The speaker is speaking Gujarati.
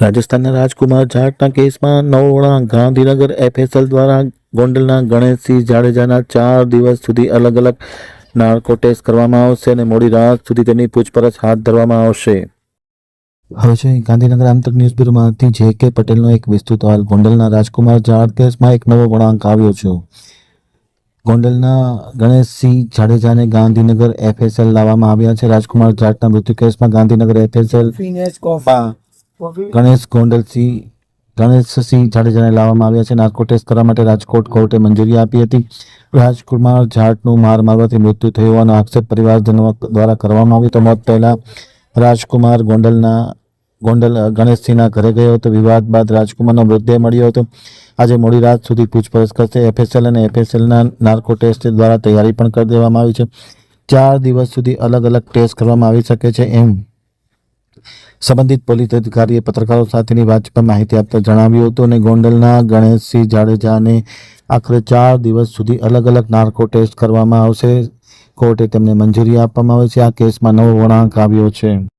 રાજસ્થાનના રાજકુમાર જાટના કેસમાં નવવણા ગાંધીનગર એફએસએલ દ્વારા ગોંડલના ગણેશસિંહ જાડેજાના ચાર દિવસ સુધી અલગ અલગ નાર્કો ટેસ્ટ કરવામાં આવશે અને મોડી રાત સુધી તેની પૂછપરછ હાથ ધરવામાં આવશે. હવે છે ગાંધીનગર આંતરિક ન્યૂઝ બ્યુરોમાંથી જે કે પટેલનો એક વિસ્તૃત અહેવાલ. ગોંડલના રાજકુમાર જાડ કેસમાં એક નવો વળાંક આવ્યો છે. ગોંડલના ગણેશસિંહ જાડેજાને ગાંધીનગર એફએસએલ લાવવામાં આવ્યા છે. રાજકુમાર જાટના મૃત્યુ કેસમાં ગાંધીનગર એફએસએલ ગણેશ ગોંડલસિંહ ગણેશસિંહ જાડેજાને લાવવામાં આવ્યા છે નાર્કો ટેસ્ટ કરવા માટે રાજકોટ કોર્ટે મંજૂરી આપી હતી. રાજકુમાર જાટનું માર મારવાથી મૃત્યુ થયું હોવાનો આક્ષેપ પરિવારજનો દ્વારા કરવામાં આવ્યો તો મોત પહેલા રાજકુમાર ગોંડલના ગોંડલ ગણેશસિંહના ઘરે ગયો હતો. વિવાદ બાદ રાજકુમારનો મૃતદેહ મળ્યો હતો. આજે મોડી રાત સુધી પૂછપરછ કરશે. એફએસએલ અને એફએસએલના નાર્કો ટેસ્ટ દ્વારા તૈયારી પણ કરી દેવામાં આવી છે. ચાર દિવસ સુધી અલગ અલગ ટેસ્ટ કરવામાં આવી શકે છે એમ સંબંધિત પોલીસ અધિકારીએ પત્રકારો સાથેની વાતચીતમાં માહિતી આપતા જણાવ્યું હતું અને ગોંડલના ગણેશસિંહ જાડેજાને આખરે ચાર દિવસ સુધી અલગ અલગ નાર્કો ટેસ્ટ કરવામાં આવશે. કોર્ટે તેમને મંજૂરી આપવામાં આવી છે. આ કેસમાં નવો વળાંક આવ્યો છે.